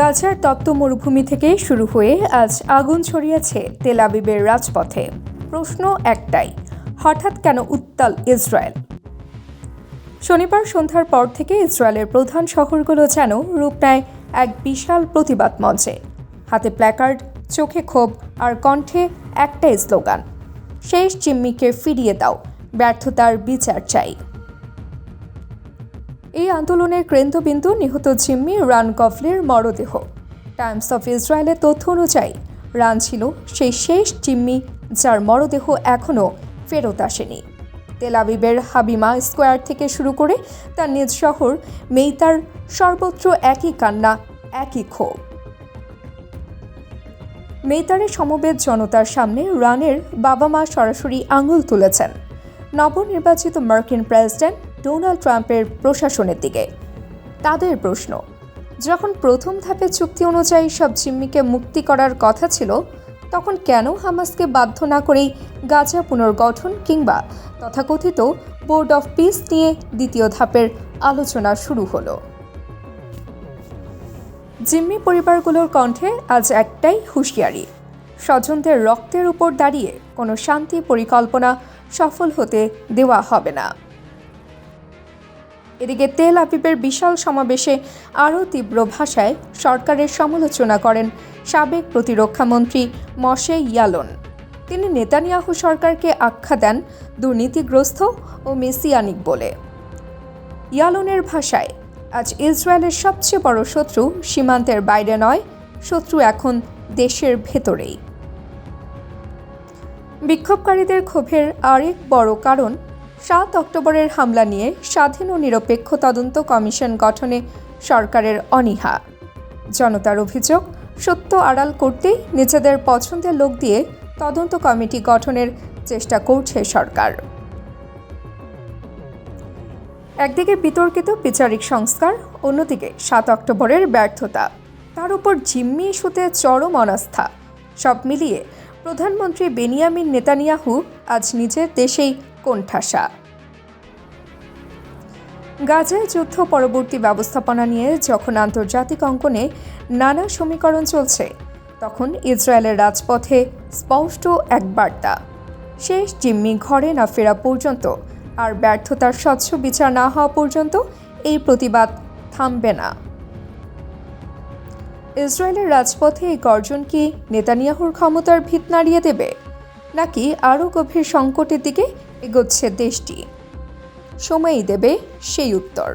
গাজার তপ্ত মরুভূমি থেকে শুরু হয়ে আজ আগুন ছড়িয়েছে তেল আবিবের রাজপথে। প্রশ্ন একটাই, হঠাৎ কেন উত্তাল ইসরায়েল? শনিবার সন্ধ্যার পর থেকে ইসরায়েলের প্রধান শহরগুলো যেন রূপ নেয় এক বিশাল প্রতিবাদ মঞ্চে। হাতে প্ল্যাকার্ড, চোখে ক্ষোভ আর কণ্ঠে একটাই স্লোগান, শেষ চিম্মিকে ফিরিয়ে দাও, ব্যর্থতার বিচার চাই। এই আন্দোলনের কেন্দ্রবিন্দু নিহত জিম্মি রান কফলের মরদেহ। টাইমস অফ ইসরায়েলের তথ্য অনুযায়ী, রান ছিল সেই শেষ জিম্মি যার মরদেহ এখনও ফেরত আসেনি। তেলাবিবের হাবিমা স্কোয়ার থেকে শুরু করে তার নিজ শহর মেইতার সর্বত্র একই কান্না, একই ক্ষোভ। মেইতারের সমবেত জনতার সামনে রানের বাবা মা সরাসরি আঙুল তুলেছেন। নবনির্বাচিত মার্কিন প্রেসিডেন্ট ডোনাল্ড ট্রাম্পের প্রশাসনের দিকে। তাদের প্রশ্ন, যখন প্রথম ধাপে চুক্তি অনুযায়ী সব জিম্মিকে মুক্তি করার কথা ছিল, তখন কেন হামাসকে বাধ্য না করেই গাজা পুনর্গঠন কিংবা তথাকথিত বোর্ড অফ পিস নিয়ে দ্বিতীয় ধাপের আলোচনা শুরু হলো? জিম্মি পরিবারগুলোর কণ্ঠে আজ একটাই হুঁশিয়ারি, স্বজনদের রক্তের উপর দাঁড়িয়ে কোনো শান্তি পরিকল্পনা সফল হতে দেওয়া হবে না। এদিকে তেল আবিবের বিশাল সমাবেশে আরও তীব্র ভাষায় সরকারের সমালোচনা করেন সাবেক প্রতিরক্ষামন্ত্রী মশে ইয়ালন। তিনি নেতানিয়াহু সরকারকে আখ্যা দেন দুর্নীতিগ্রস্ত ও মেসিয়ানিক বলে। ইয়ালনের ভাষায়, আজ ইসরায়েলের সবচেয়ে বড় শত্রু সীমান্তের বাইরে নয়, শত্রু এখন দেশের ভেতরেই। বিক্ষোভকারীদের ক্ষোভের আরেক বড় কারণ সাত অক্টোবরের হামলা নিয়ে স্বাধীন ও নিরপেক্ষ তদন্ত কমিশন গঠনে সরকারের অনীহা। জনতার অভিযোগ, সত্য আড়াল করতেই নিজেদের পছন্দের লোক দিয়ে তদন্ত কমিটি গঠনের চেষ্টা করছে সরকার। একদিকে বিতর্কিত বিচারিক সংস্কার, অন্যদিকে সাত অক্টোবরের ব্যর্থতা। তার উপর জিম্মি ইস্যুতে চরম অনাস্থা। সব মিলিয়ে প্রধানমন্ত্রী বেনিয়ামিন নেতানিয়াহু আজ নিজের দেশেই কোণঠাসা। গাজায় যুদ্ধ পরবর্তী ব্যবস্থাপনা নিয়ে যখন আন্তর্জাতিক অঙ্কনে নানা সমীকরণ চলছে, তখন ইসরায়েলের রাজপথে স্পষ্ট এক বার্তা। শেষ জিম্মি ঘরে না ফেরা পর্যন্ত আর ব্যর্থতার স্বচ্ছ বিচার না হওয়া পর্যন্ত এই প্রতিবাদ থামবে না। ইসরায়েলের রাজপথে এই গর্জন কি নেতানিয়াহুর ক্ষমতার ভিত নাড়িয়ে দেবে, নাকি আরও গভীর সংকটের দিকে এগোচ্ছে দেশটি। সময়ই দেবে সেই উত্তর।